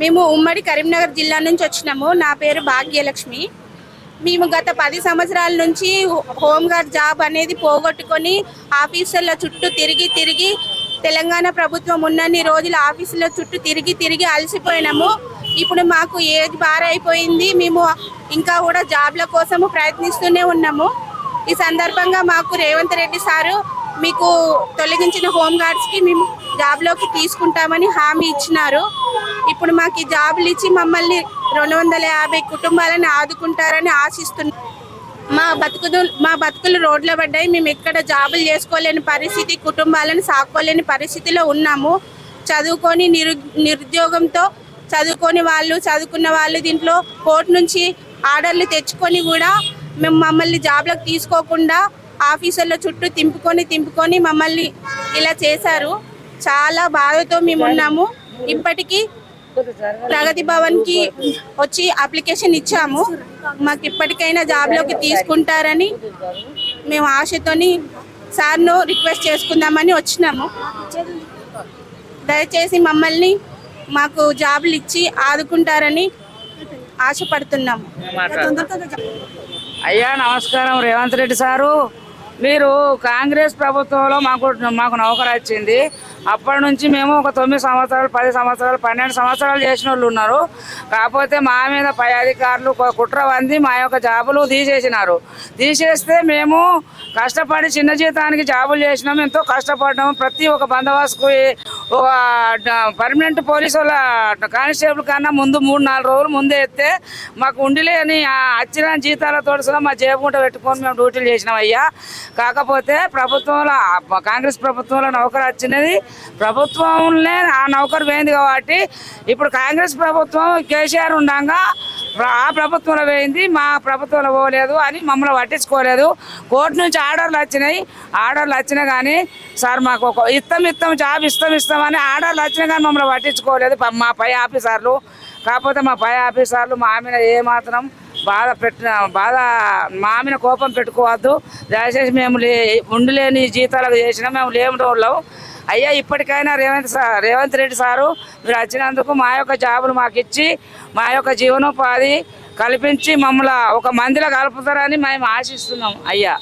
మేము ఉమ్మడి కరీంనగర్ జిల్లా నుంచి వచ్చినాము. నా పేరు భాగ్యలక్ష్మి. మేము గత పది సంవత్సరాల నుంచి హోంగార్డ్ జాబ్ అనేది పోగొట్టుకొని ఆఫీసుల చుట్టూ తిరిగి తిరిగి తెలంగాణ ప్రభుత్వం ఉన్నన్ని రోజులు ఆఫీసుల చుట్టూ తిరిగి తిరిగి అలసిపోయినాము. ఇప్పుడు మాకు ఏజ్ బార్ అయిపోయింది. మేము ఇంకా కూడా జాబ్ల కోసము ప్రయత్నిస్తూనే ఉన్నాము. ఈ సందర్భంగా మాకు రేవంత్ రెడ్డి సారు మీకు తొలగించిన హోంగార్డ్స్కి మేము జాబ్లోకి తీసుకుంటామని హామీ ఇచ్చినారు. ఇప్పుడు మాకు ఈ జాబులు ఇచ్చి మమ్మల్ని రెండు వందల యాభై కుటుంబాలను ఆదుకుంటారని ఆశిస్తున్నాం మా బతుకులు మా బతుకులు రోడ్ల పడ్డాయి. మేము ఎక్కడ జాబులు చేసుకోలేని పరిస్థితి కుటుంబాలను సాకోలేని పరిస్థితిలో ఉన్నాము. చదువుకొని నిరు నిరుద్యోగంతో చదువుకొని వాళ్ళు చదువుకున్న వాళ్ళు దీంట్లో కోర్టు నుంచి ఆర్డర్లు తెచ్చుకొని కూడా మేము మమ్మల్ని జాబ్లకు తీసుకోకుండా ఆఫీసర్ల చుట్టూ తింపుకొని తింపుకొని మమ్మల్ని ఇలా చేశారు. చాలా బాధతో మేము ఉన్నాము. ఇప్పటికీ ప్రగతి భవన్కి వచ్చి అప్లికేషన్ ఇచ్చాము. మాకు ఇప్పటికైనా జాబ్లోకి తీసుకుంటారని మేము ఆశతోని సార్ను రిక్వెస్ట్ చేసుకుందామని వచ్చినాము. దయచేసి మమ్మల్ని మాకు జాబులు ఇచ్చి ఆదుకుంటారని ఆశపడుతున్నాము. అయ్యా నమస్కారం. రేవంత్ రెడ్డి సారు. మీరు కాంగ్రెస్ ప్రభుత్వంలో మాకు మాకు నౌకరు వచ్చింది. అప్పటి నుంచి మేము ఒక తొమ్మిది సంవత్సరాలు పది సంవత్సరాలు పన్నెండు సంవత్సరాలు చేసిన వాళ్ళు ఉన్నారు. కాకపోతే మా మీద పై అధికారులు కుట్ర వంది మా యొక్క జాబులు తీసేసినారు. తీసేస్తే మేము కష్టపడి చిన్న జీతానికి జాబులు చేసినాము ఎంతో కష్టపడ్డాము. ప్రతి ఒక్క బందోబస్తుకు ఒక పర్మనెంట్ పోలీసు వాళ్ళ కానిస్టేబుల్ కన్నా ముందు మూడు నాలుగు రోజులు ముందే ఎత్తే మాకు ఉండిలేని వచ్చిన జీతాలతో సహా మా జేబుకుంట పెట్టుకొని మేము డ్యూటీలు చేసినాం అయ్యా. కాకపోతే ప్రభుత్వంలో కాంగ్రెస్ ప్రభుత్వంలో నౌకరు వచ్చినది ప్రభుత్వంలో ఆ నౌకరు పోయింది కాబట్టి ఇప్పుడు కాంగ్రెస్ ప్రభుత్వం కేసీఆర్ ఉండగా ఆ ప్రభుత్వంలో పోయింది మా ప్రభుత్వంలో పోలేదు అని మమ్మల్ని పట్టించుకోలేదు. కోర్టు నుంచి ఆర్డర్లు వచ్చినాయి. ఆర్డర్లు వచ్చినా కానీ సార్ మాకు ఒక ఇస్తాం ఇస్తాం జాబ్ ఇస్తాం ఇస్తామని ఆర్డర్లు వచ్చినా కానీ మమ్మల్ని పట్టించుకోలేదు. మా పై ఆఫీసర్లు కాకపోతే మా పై ఆఫీసర్లు మా మీద ఏమాత్రం బాధ పెట్టిన బాధ మా మీద కోపం పెట్టుకోవద్దు. దయచేసి మేము లే ఉండిలేని జీతాలకు చేసినా మేము లేము రోజులు అయ్యా ఇప్పటికైనా రేవంత్ సార్ రేవంత్ రెడ్డి సారు మీరు వచ్చినందుకు మా యొక్క జాబులు మాకు ఇచ్చి మా యొక్క జీవనోపాధి కల్పించి మమ్మల్ని ఒక మందిలో కలుపుతారని మేము ఆశిస్తున్నాం. అయ్యా.